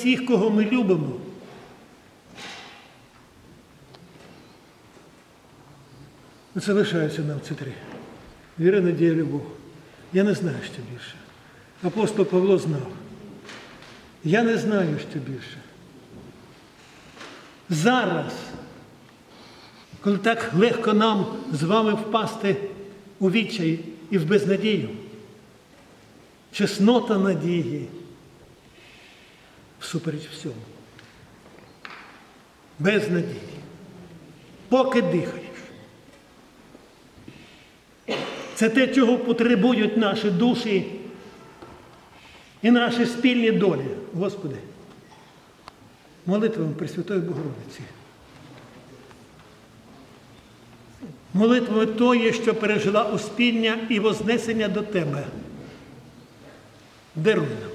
всіх, кого ми любимо. Залишаються нам ці три. Віра, надія, любов. Я не знаю, що більше. Апостол Павло знав. Я не знаю, що більше. Зараз, коли так легко нам з вами впасти у відчай і в безнадію, чеснота надії всупереч всьому. Без надії. Поки дихаєш. Це те, чого потребують наші душі і наші спільні долі. Господи, молитвами Пресвятої Богородиці. Молитвами тої, що пережила успіння і вознесення до Тебе. Даруй нам